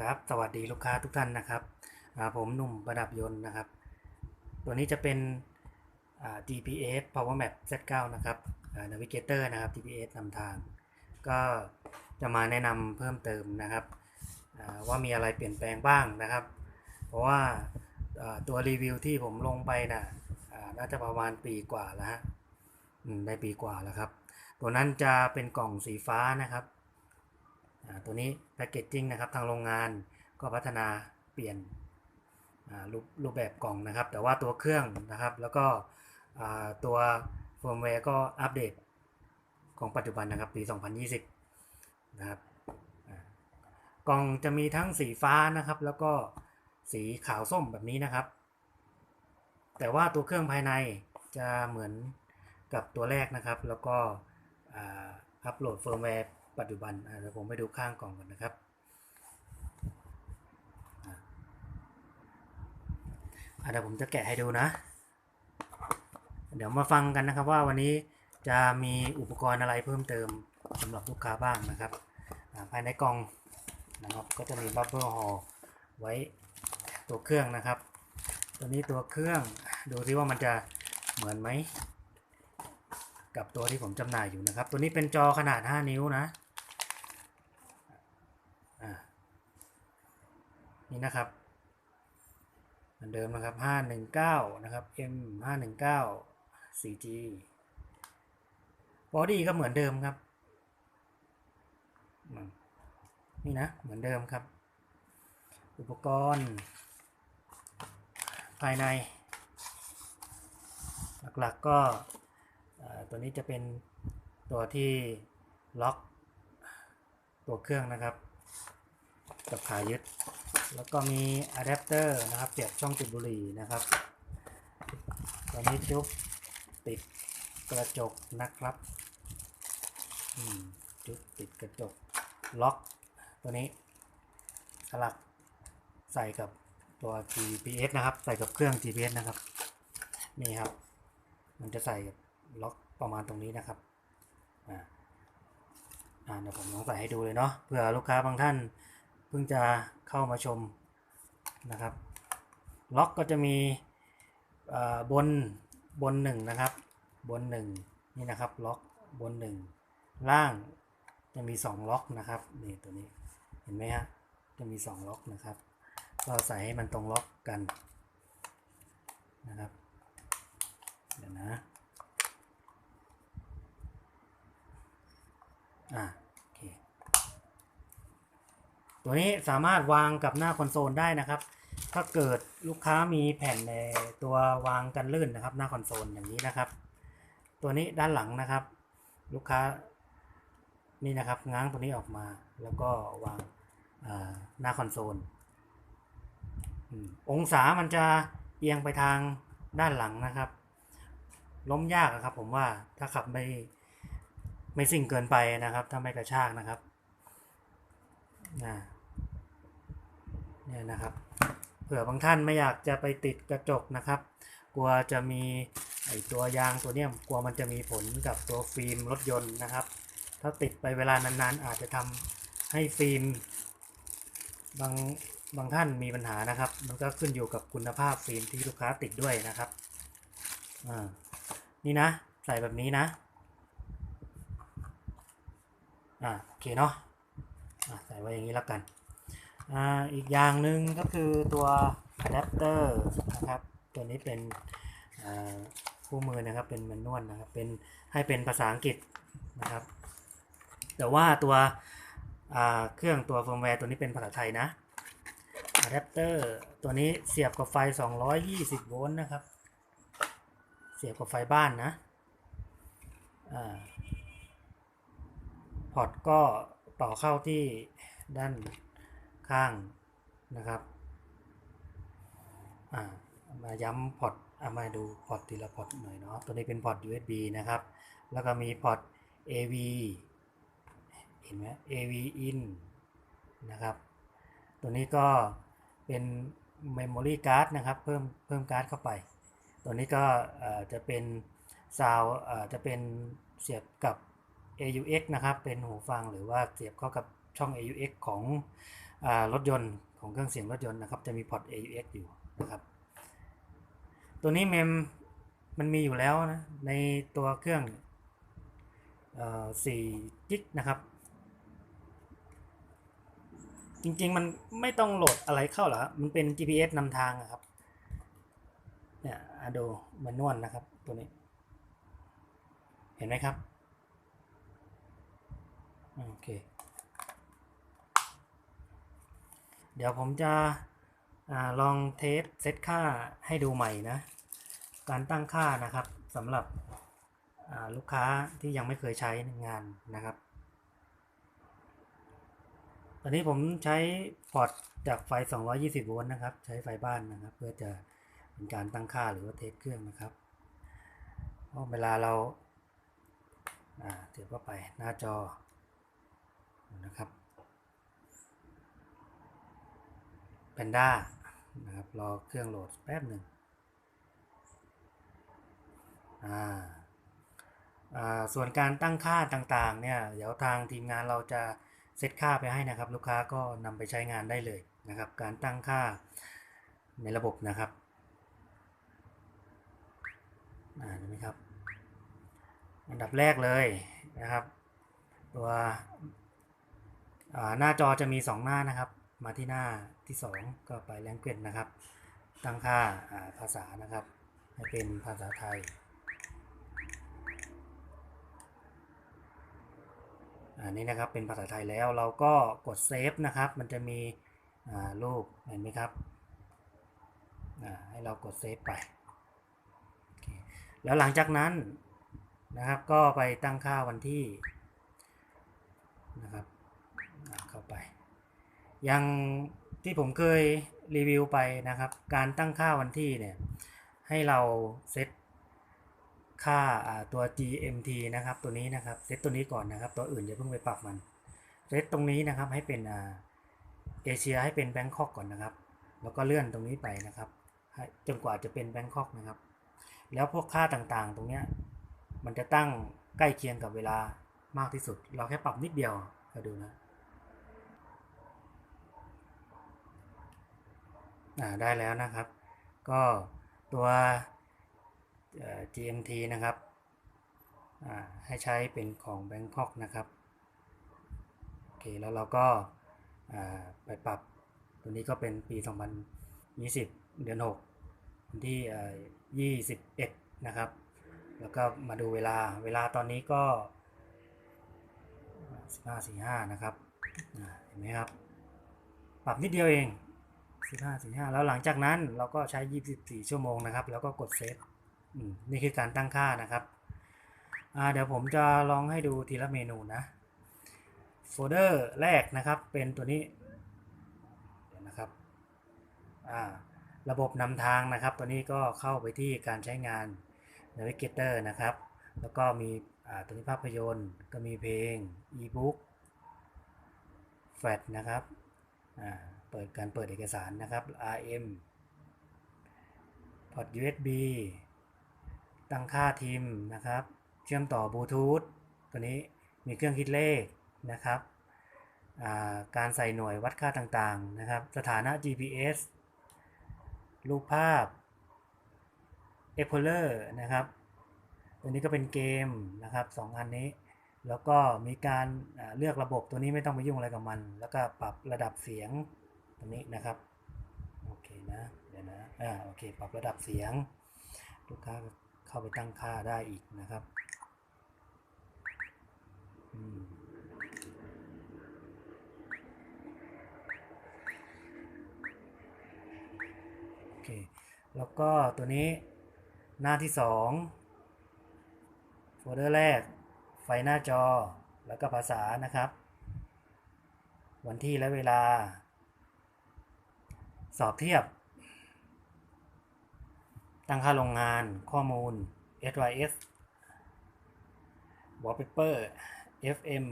ครับสวัสดีลูกค้าทุกท่านนะครับผมหนุ่มประดับยนต์นะครับ ตัวนี้จะเป็น GPS Power Map Z9 นะครับ Navigator นะครับ GPS นำทาง ก็จะมาแนะนำเพิ่มเติมนะครับว่ามีอะไรเปลี่ยนแปลงบ้างนะครับ เพราะว่าตัวรีวิวที่ผมลงไปนะอ่าน่าจะประมาณปีกว่าแล้วฮะอืมได้ปีกว่าแล้วครับ ตัวนั้นจะเป็นกล่องสีฟ้านะครับ ตัวนี้แพคเกจจิ้งนะครับทางโรงงานก็พัฒนาเปลี่ยนรูปรูปแบบกล่องนะครับ แต่ว่าตัวเครื่องนะครับ แล้วก็ตัวเฟิร์มแวร์ก็อัปเดตของปัจจุบันนะครับ ปี 2020 นะครับกล่องจะมีทั้งสีฟ้านะครับ แล้วก็สีขาวส้มแบบนี้นะครับ แต่ว่าตัวเครื่องภายในจะเหมือนกับตัวแรกนะครับ แล้วก็อัปโหลดเฟิร์มแวร์ ปัจจุบันอ่าเดี๋ยวผมไปดูข้างกล่องก่อนนะครับ เดี๋ยวผมจะแกะให้ดูนะ เดี๋ยวมาฟังกันนะครับว่าวันนี้จะมีอุปกรณ์อะไรเพิ่มเติมสำหรับลูกค้าบ้างนะครับ ภายในกล่องนะครับก็จะมีบับเบิลฮอลไว้ตัวเครื่องนะครับ ตัวนี้ตัวเครื่องดูที่ว่ามันจะเหมือนไหมกับตัวที่ผมจำหน่ายอยู่นะครับ ตัวนี้เป็นจอขนาด 5 นิ้วนะอ่า นี่นะครับเหมือนเดิมนะครับ 519 นะครับ M 519 4G บอดี้ก็เหมือนเดิมครับ นี่นะ เหมือนเดิมครับ อุปกรณ์ ภายใน หลักๆก็ตัวนี้จะเป็นตัวที่ล็อกตัวเครื่องนะครับ กับขายึด แล้วก็มีอะแดปเตอร์นะครับเสียบช่องติดบุหรี่นะครับตัวนี้จุ๊บติดกระจกนะครับอืมจุ๊บติดกระจกล็อกตัวนี้สลักใส่กับตัว GPS นะครับใส่กับเครื่อง GPS นะครับนี่ครับ มันจะใส่ล็อกประมาณตรงนี้นะครับอ่าเดี๋ยวผมลองใส่ให้ดูเลยเนาะเผื่อลูกค้าบางท่าน พิ่งจะเข้ามาชมนะครับ ล็อกก็จะมีบนบนหนึ่งนะครับ บนหนึ่งนี่นะครับล็อกบนหนึ่งล่างจะมีสองล็อกนะครับนี่ตัวนี้เห็นไหมฮะจะมีสองล็อกนะครับเราใส่ให้มันตรงล็อกกันนะครับเดี๋ยวนะอ่า ตัวนี้สามารถวางกับหน้าคอนโซลได้นะครับ ถ้าเกิดลูกค้ามีแผ่นในตัววางกันลื่นนะครับ หน้าคอนโซลอย่างนี้นะครับ ตัวนี้ด้านหลังนะครับ ลูกค้านี่นะครับง้างตัวนี้ออกมา แล้วก็วางาหน้าคอนโซลองศามันจะเอียงไปทางด้านหลังนะครับ ล้มยากอะครับ ผมว่าถ้าขับไม่ไม่สิ่งเกินไปนะครับ ถ้าไม่กระชากนะครับ อ่า เนี่ยนะครับเผื่อบางท่านไม่อยากจะไปติดกระจกนะครับ กลัวจะมีไอตัวยางตัวเนี้ยกลัวมันจะมีผลกับตัวฟิล์มรถยนต์นะครับ ถ้าติดไปเวลานานๆ อาจจะทำให้ฟิล์มบางบางท่านมีปัญหานะครับ มันก็ขึ้นอยู่กับคุณภาพฟิล์มที่ลูกค้าติดด้วยนะครับอ่านี่นะใส่แบบนี้นะอ่าโอเคเนาะะใส่ไว้อย่างนี้แล้วกัน อ่าอีกอย่างหนึ่งก็คือตัวอะแดปเตอร์นะครับ ตัวนี้เป็นคู่มือนะครับเป็นแมนนวลนะครับเป็นให้เป็นภาษาอังกฤษนะครับ แต่ว่าตัวเครื่องตัวเฟิร์มแวร์ตัวนี้เป็นภาษาไทยนะอะแดปเตอร์ตัวนี้เสียบกับไฟ 220 โวลต์นะครับ เสียบกับไฟบ้านนะพอร์ตก็ต่อเข้าที่ด้าน ข้างนะครับมาย้ำพอร์ตเอามาดูพอร์ตทีละพอร์ตหน่อยเนาะตัวนี้เป็นพอร์ต USB นะครับ แล้วก็มีพอร์ต AV เห็นไหม AV in นะครับ ตัวนี้ก็เป็น Memory Card นะครับ เพิ่มเพิ่มการ์ดเข้าไป ตัวนี้ก็จะเป็นซาวจะเป็นเสียบกับ AUX นะครับ เป็นหูฟังหรือว่าเสียบเข้ากับ ช่อง AUX ของอรถยนต์ของเครื่องเสียงรถยนต์นะครับ จะมีพอร์ต AUX อยู่นะครับ ตัวนี้เมมมันมีอยู่แล้วนะ ในตัวเครื่อง4กิกนะครับ จริงๆ มันไม่ต้องโหลดอะไรเข้าหรอกมันเป็น GPS นำทางอะครับ เนี่ยอะดูมันนวลนะครับตัวนี้ เห็นไหมครับ โอเค เดี๋ยวผมจะอลองเทสเซตค่าให้ดูใหม่นะ การตั้งค่านะครับสำหรับลูกค้าที่ยังไม่เคยใช้งานนะครับ ตอนนี้ผมใช้พอร์ตจากไฟ 220 โวลต์นะครับ ใช้ไฟบ้านนะครับ เพื่อจะเป็นการตั้งค่าหรือว่าเทสเครื่องนะครับเพราะเวลาเราเสียบเข้าไปหน้าจอนะครับ แพนด้านะครับรอเครื่องโหลดแป๊บหนึ่งอ่าส่วนการตั้งค่าต่างๆเนี่ยเดี๋ยวทางทีมงานเราจะเซตค่าไปให้นะครับ ลูกค้าก็นำไปใช้งานได้เลยนะครับ การตั้งค่าในระบบนะครับอ่าเห็นไหมครับอันดับแรกเลยนะครับ ตัวหน้าจอจะมี 2 หน้านะครับ มาที่หน้าที่ 2 ก็ไปแรงเกจนะครับ ตั้งค่าภาษานะครับ ให้เป็นภาษาไทย อันนี้นะครับเป็นภาษาไทยแล้วเราก็กดเซฟนะครับ มันจะมีรูปเห็นไหมครับให้เรากดเซฟไป แล้วหลังจากนั้นนะครับก็ไปตั้งค่าวันที่นะครับเข้าไป อยังที่ผมเคยรีวิวไปนะครับ การตั้งค่าวันที่เนี่ยให้เราเซตค่าตัว GMT นะครับตัวนี้นะครับเซตตัวนี้ก่อนนะครับ ตัวอื่นอย่าเพิ่งไปปรับมันเซตตรงนี้นะครับให้เป็นเอเชียให้เป็นแบงคอกก่อนนะครับ แล้วก็เลื่อนตรงนี้ไปนะครับจนกว่าจะเป็นแบงคอกนะครับ แล้วพวกค่าต่างๆ ตรงเนี้ยมันจะตั้งใกล้เคียงกับเวลามากที่สุด เราแค่ปรับนิดเดียวก็ดูนะ ได้แล้วนะครับ ก็ตัว GMT นะครับให้ใช้เป็นของ Bangkok นะครับโอเคแล้วเราก็ไปปรับตัวนี้ก็เป็นปี 2020 เดือน6วันที่ 21 นะครับ แล้วก็มาดูเวลาเวลาตอนนี้ก็ 15.45 นะครับเห็นไหมครับ ปรับนิดเดียวเอง 15.45แล้วหลังจากนั้นเราก็ใช้24ชั่วโมงนะครับ แล้วก็กดเซฟนี่คือการตั้งค่านะครับเดี๋ยวผมจะลองให้ดูทีละเมนูนะโฟลเดอร์แรกนะครับเป็นตัวนี้นะครับระบบนำทางนะครับ ตัวนี้ก็เข้าไปที่การใช้งาน Navigator นะครับ แล้วก็มีตัวนี้ภาพยนตร์ก็มีเพลง e-book แฟลชนะครับ เปิดการเปิดเอกสารนะครับ RM พอร์ต USB ตั้งค่าทิมนะครับ เชื่อมต่อบลูทูธตัวนี้มีเครื่องคิดเลขนะครับ การใส่หน่วยวัดค่าต่างๆนะครับ สถานะ GPS รูปภาพ e x p l o r นะครับตัวนี้ก็เป็นเกมนะครับสองอันนี้ แล้วก็มีการเลือกระบบตัวนี้ไม่ต้องไปยุ่งอะไรกับมัน แล้วก็ปรับระดับเสียง รงนี้นะครับโอเคนะเดี๋ยวนะอ่าโอเคปรับระดับเสียง ลูกค้าเข้าไปตั้งค่าได้อีกนะครับโอเคแล้วก็ตัวนี้หน้าที่2โฟลเดอร์แรก ไฟหน้าจอแล้วก็ภาษานะครับ วันที่และเวลา สอบเทียบ ตั้งค่าโรงงานข้อมูล SYS Wallpaper FM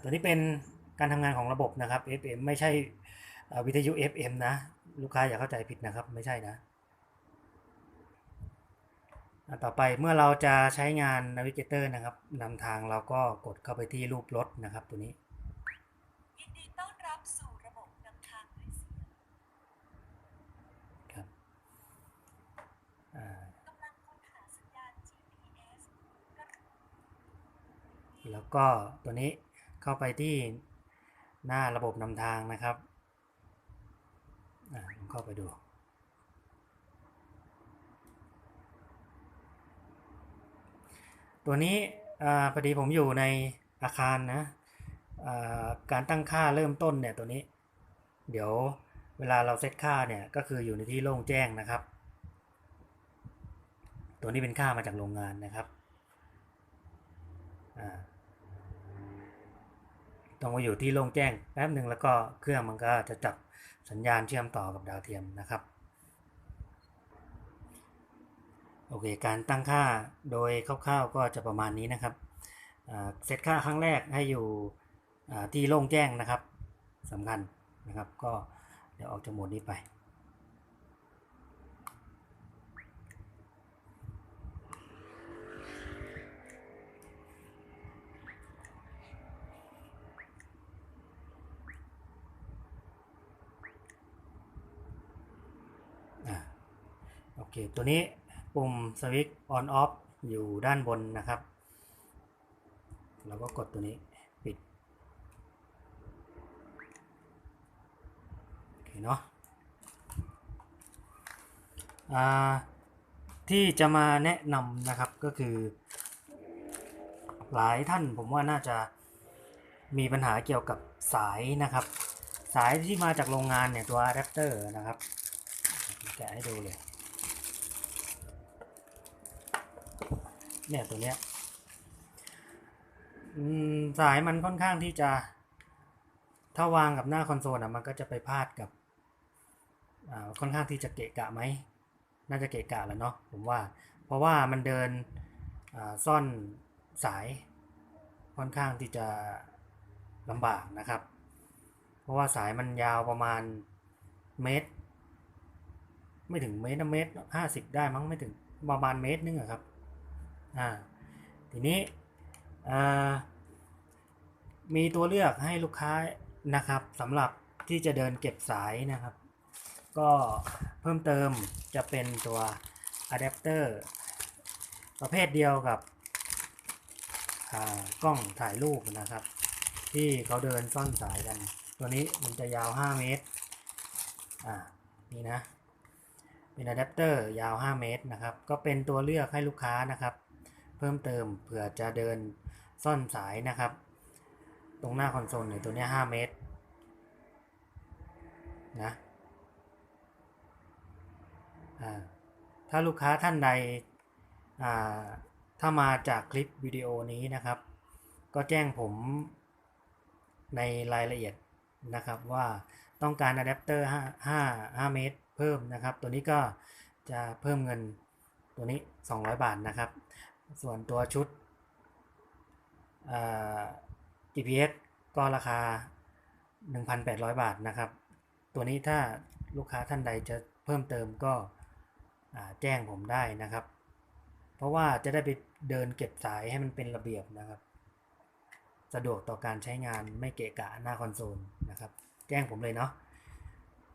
ตัวนี้เป็นการทำงานของระบบนะครับ FM ไม่ใช่วิทยุ FM นะ ลูกค้าอย่าเข้าใจผิดนะครับ ไม่ใช่นะ ต่อไปเมื่อเราจะใช้งาน Navigator นะครับนำทางเราก็กดเข้าไปที่รูปรถนะครับตัวนี้ แล้วก็ตัวนี้เข้าไปที่หน้าระบบนำทางนะครับผมเข้าไปดู ตัวนี้พอดีผมอยู่ในอาคารนะการตั้งค่าเริ่มต้นเนี่ยตัวนี้ เดี๋ยวเวลาเราเซตค่าเนี่ยก็คืออยู่ในที่โล่งแจ้งนะครับ ตัวนี้เป็นค่ามาจากโรงงานนะครับ ต้องมาอยู่ที่โล่งแจ้งแป๊บหนึ่งแล้วก็เครื่องมันก็จะจับสัญญาณเชื่อมต่อกับดาวเทียมนะครับโอเค การตั้งค่าโดยคร่าวๆก็จะประมาณนี้นะครับเซตค่าครั้งแรกให้อยู่ที่โล่งแจ้งนะครับสำคัญนะครับ ก็เดี๋ยวออกจากโหมดนี้ไป เค ตัวนี้ปุ่มสวิตช์ on off อยู่ด้านบนนะครับ เราก็กดตัวนี้ปิดโอเคเนาะอ่าที่จะมาแนะนำนะครับก็คือ หลายท่านผมว่าน่าจะมีปัญหาเกี่ยวกับสายนะครับ สายที่มาจากโรงงานเนี่ยตัวอะแดปเตอร์นะครับแกะให้ดูเลย เนี่ยตัวเนี้ยสายมันค่อนข้างที่จะ ถ้าวางกับหน้าคอนโซลอะมันก็จะไปพาดกับค่อนข้างที่จะเกะกะไหม น่าจะเกะกะแล้วเนาะผมว่า เพราะว่ามันเดินซ่อนสายค่อนข้างที่จะลำบากนะครับ เพราะว่าสายมันยาวประมาณเมตร ไม่ถึงเมตรนะเมตรห้าสิบได้มั้งไม่ถึงประมาณเมตรนึงอะครับ อ่าทีนี้มีตัวเลือกให้ลูกค้านะครับสำหรับที่จะเดินเก็บสายนะครับ ก็เพิ่มเติมจะเป็นตัวอะแดปเตอร์ประเภทเดียวกับกล้องถ่ายรูปนะครับ ที่เขาเดินซ่อนสายกัน ตัวนี้มันจะยาว 5 เมตรอ่านี่นะเป็นอะแดปเตอร์ยาว 5 เมตรนะครับ ก็เป็นตัวเลือกให้ลูกค้านะครับ เพิ่มเติมเผื่อจะเดินซ่อนสายนะครับ ตรงหน้าคอนโซลเนี่ยตัวนี้ 5 เมตรนะถ้าลูกค้าท่านใดถ้ามาจากคลิปวิดีโอนี้นะครับ ก็แจ้งผมในรายละเอียดนะครับว่าต้องการอะแดปเตอร์5 5 5 เมตร เพิ่มนะครับ ตัวนี้ก็จะเพิ่มเงินตัวนี้ 200 บาทนะครับ ส่วนตัวชุด GPS ก็ราคา 1,800 บาทนะครับ ตัวนี้ถ้าลูกค้าท่านใดจะเพิ่มเติมก็แจ้งผมได้นะครับ เพราะว่าจะได้ไปเดินเก็บสายให้มันเป็นระเบียบนะครับ สะดวกต่อการใช้งานไม่เกะกะหน้าคอนโซลนะครับ แจ้งผมเลยเนาะ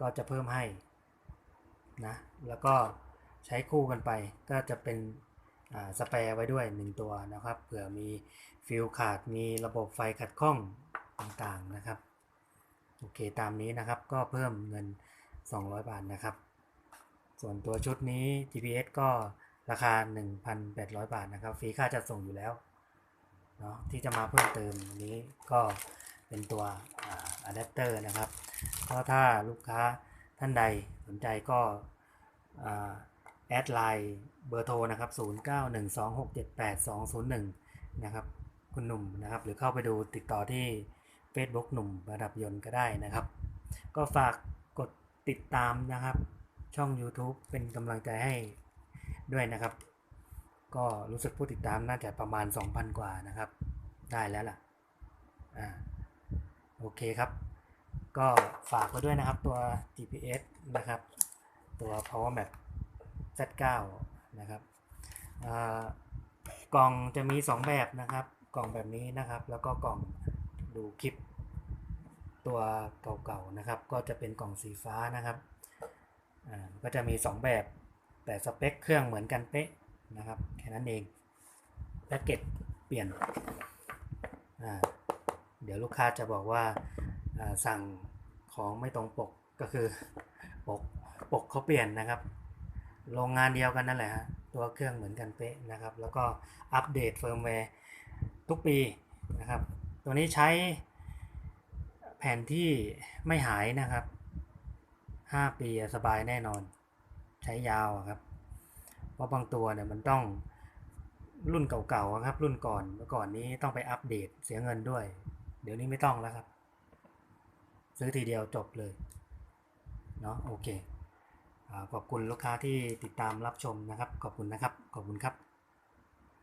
ก็จะเพิ่มให้นะแล้วก็ใช้คู่กันไปก็จะเป็น สเปร์ไว้ด้วย 1 ตัวนะครับ เผื่อมีฟิลขาด มีระบบไฟขัดข้องต่างๆนะครับ โอเคตามนี้นะครับ ก็เพิ่มเงิน 200 บาทนะครับ ส่วนตัวชุดนี้ GPS ก็ราคา 1,800 บาทนะครับ ฟรีค่าจัดส่งอยู่แล้วเนาะที่จะมาเพิ่มเติมนี้ก็เป็นตัวอะแดปเตอร์นะครับเพราะถ้าลูกค้าท่านใดสนใจก็แอดไลน์ เบอร์โทรนะครับ 0912678201 นะครับ คุณหนุ่มนะครับ หรือเข้าไปดูติดต่อที่ Facebook หนุ่มระดับยนต์ก็ได้นะครับ ก็ฝากกดติดตามนะครับ ช่อง YouTube เป็นกำลังใจให้ด้วยนะครับ ก็รู้สึกผู้ติดตามน่าจะประมาณ 2,000 กว่านะครับ ได้แล้วล่ะ อ่า โอเคครับ ก็ฝากไว้ด้วยนะครับตัว GPS นะครับ ตัว Power Map Z9 นะครับกล่องจะมี 2 แบบนะครับ กล่องแบบนี้นะครับ แล้วก็กล่องดูคลิปตัวเก่าๆนะครับ ก็จะเป็นกล่องสีฟ้านะครับก็จะมี 2 แบบแต่สเปคเครื่องเหมือนกันเป๊ะนะครับแค่นั้นเองแพ็กเกจเปลี่ยนเดี๋ยวลูกค้าจะบอกว่าอ่าสั่งของไม่ตรงปกก็คือปกปกเขาเปลี่ยนนะครับ โรงงานเดียวกันนั่นแหละฮะตัวเครื่องเหมือนกันเป๊ะนะครับ แล้วก็อัปเดตเฟิร์มแวร์ทุกปีนะครับ ตัวนี้ใช้แผ่นที่ไม่หายนะครับ 5 ปีสบายแน่นอน ใช้ยาวครับ เพราะบางตัวเนี่ยมันต้องรุ่นเก่าๆครับ รุ่นก่อนเมื่อก่อนนี้ต้องไปอัปเดตเสียเงินด้วย เดี๋ยวนี้ไม่ต้องแล้วครับ ซื้อทีเดียวจบเลย เนาะโอเค ขอบคุณลูกค้าที่ติดตามรับชมนะครับ ขอบคุณนะครับ ขอบคุณครับ